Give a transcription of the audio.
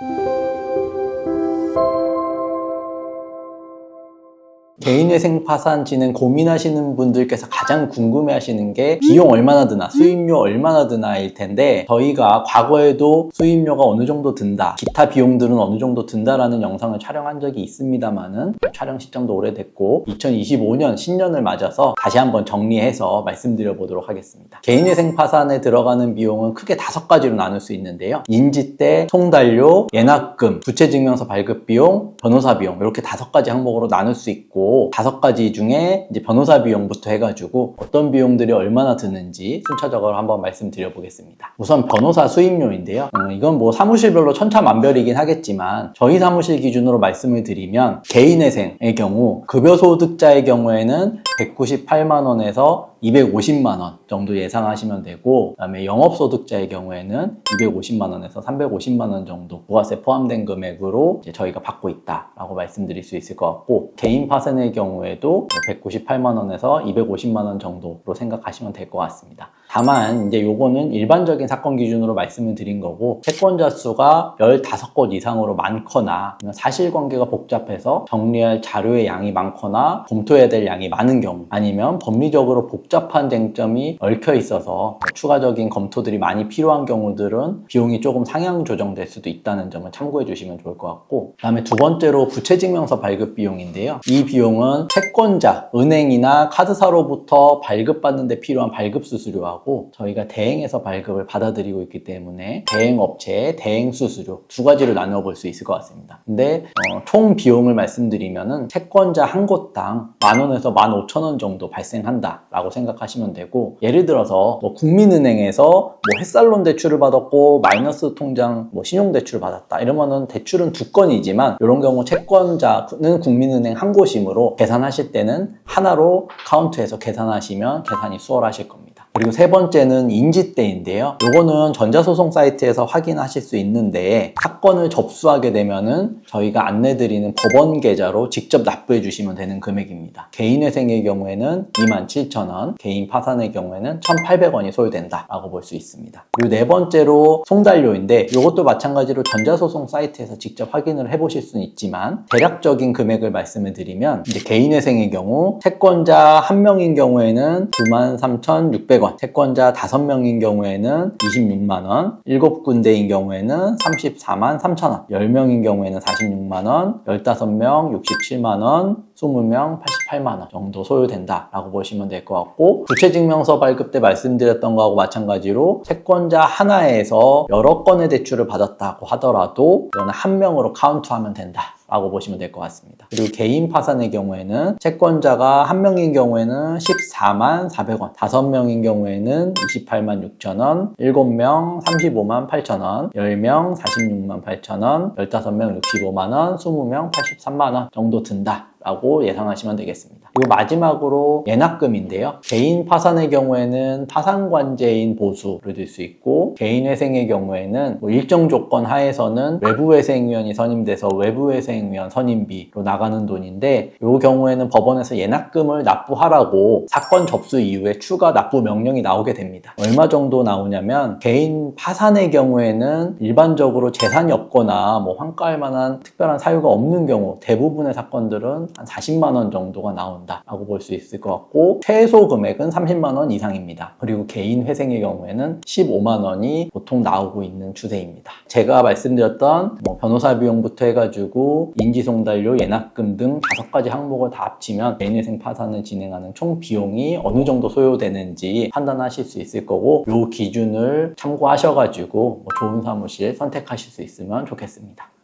thank you 개인회생 파산 진행 고민하시는 분들께서 가장 궁금해하시는 게 비용 얼마나 드나 수입료 얼마나 드나일 텐데 저희가 과거에도 수입료가 어느 정도 든다 기타 비용들은 어느 정도 든다라는 영상을 촬영한 적이 있습니다만은 촬영 시점도 오래됐고 2025년 신년을 맞아서 다시 한번 정리해서 말씀드려 보도록 하겠습니다. 개인회생 파산에 들어가는 비용은 크게 다섯 가지로 나눌 수 있는데요. 인지대, 송달료, 예납금, 부채증명서 발급 비용, 변호사 비용 이렇게 다섯 가지 항목으로 나눌 수 있고 다섯 가지 중에 이제 변호사 비용부터 해가지고 어떤 비용들이 얼마나 드는지 순차적으로 한번 말씀드려 보겠습니다. 우선 변호사 수임료인데요. 음, 이건 뭐 사무실별로 천차만별이긴 하겠지만 저희 사무실 기준으로 말씀을 드리면 개인회생의 경우 급여소득자의 경우에는 198만 원에서 250만 원 정도 예상하시면 되고 그다음에 영업 소득자의 경우에는 250만 원에서 350만 원 정도 부가세 포함된 금액으로 저희가 받고 있다라고 말씀드릴 수 있을 것 같고 개인 파산의 경우에도 198만 원에서 250만 원 정도로 생각하시면 될 것 같습니다. 다만 이제 요거는 일반적인 사건 기준으로 말씀을 드린 거고 채권자 수가 15곳 이상으로 많거나 사실관계가 복잡해서 정리할 자료의 양이 많거나 검토해야 될 양이 많은 경우 아니면 법리적으로 복잡한 쟁점이 얽혀 있어서 추가적인 검토들이 많이 필요한 경우들은 비용이 조금 상향 조정될 수도 있다는 점을 참고해 주시면 좋을 것 같고 그 다음에 두 번째로 부채증명서 발급 비용인데요. 이 비용은 채권자, 은행이나 카드사로부터 발급받는 데 필요한 발급 수수료하고 하고 저희가 대행에서 발급을 받아들이고 있기 때문에 대행업체, 대행수수료 두 가지로 나누어 볼수 있을 것 같습니다. 근데 어, 총 비용을 말씀드리면은 채권자 한 곳당 만 원에서 만 오천 원 정도 발생한다라고 생각하시면 되고 예를 들어서 뭐 국민은행에서 뭐 햇살론 대출을 받았고 마이너스 통장 뭐 신용 대출을 받았다 이러면은 대출은 두 건이지만 이런 경우 채권자는 국민은행 한 곳이므로 계산하실 때는 하나로 카운트해서 계산하시면 계산이 수월하실 겁니다. 그리고 세 번째는 인지대인데요. 요거는 전자소송 사이트에서 확인하실 수 있는데 사건을 접수하게 되면은 저희가 안내드리는 법원 계좌로 직접 납부해 주시면 되는 금액입니다. 개인회생의 경우에는 27,000원, 개인 파산의 경우에는 1,800원이 소요된다라고 볼 수 있습니다. 그리고 네 번째로 송달료인데 이것도 마찬가지로 전자소송 사이트에서 직접 확인을 해보실 수는 있지만 대략적인 금액을 말씀을 드리면 이제 개인회생의 경우 채권자 한 명인 경우에는 93,600원, 채권자 5명인 경우에는 26만원, 7군데인 경우에는 34만 3천원, 10명인 경우에는 46만원, 15명 67만원, 20명 88만원 정도 소요된다라고 보시면 될 것 같고 부채증명서 발급 때 말씀드렸던 거하고 마찬가지로 채권자 하나에서 여러 건의 대출을 받았다고 하더라도 이거는 한 명으로 카운트하면 된다. 라고 보시면 될 것 같습니다. 그리고 개인 파산의 경우에는 채권자가 한 명인 경우에는 14만 400원, 다섯 명인 경우에는 28만 6천원, 7명 35만 8천원, 10명 46만 8천원, 15명 65만원, 20명 83만원 정도 든다. 라고 예상하시면 되겠습니다. 그리고 마지막으로 예납금인데요. 개인 파산의 경우에는 파산관제인 보수를 들 수 있고 개인 회생의 경우에는 뭐 일정 조건 하에서는 외부회생위원이 선임돼서 외부회생위원 선임비로 나가는 돈인데 이 경우에는 법원에서 예납금을 납부하라고 사건 접수 이후에 추가 납부 명령이 나오게 됩니다. 얼마 정도 나오냐면 개인 파산의 경우에는 일반적으로 재산이 없거나 뭐 환가할 만한 특별한 사유가 없는 경우 대부분의 사건들 은 한 40만 원 정도가 나온다라고 볼 수 있을 것 같고 최소 금액은 30만 원 이상입니다. 그리고 개인 회생의 경우에는 15만 원이 보통 나오고 있는 추세입니다. 제가 말씀드렸던 뭐 변호사 비용부터 해가지고 인지송달료, 예납금 등 다섯 가지 항목을 다 합치면 개인 회생 파산을 진행하는 총 비용이 어느 정도 소요되는지 판단하실 수 있을 거고 이 기준을 참고하셔가지고 뭐 좋은 사무실 선택하실 수 있으면 좋겠습니다.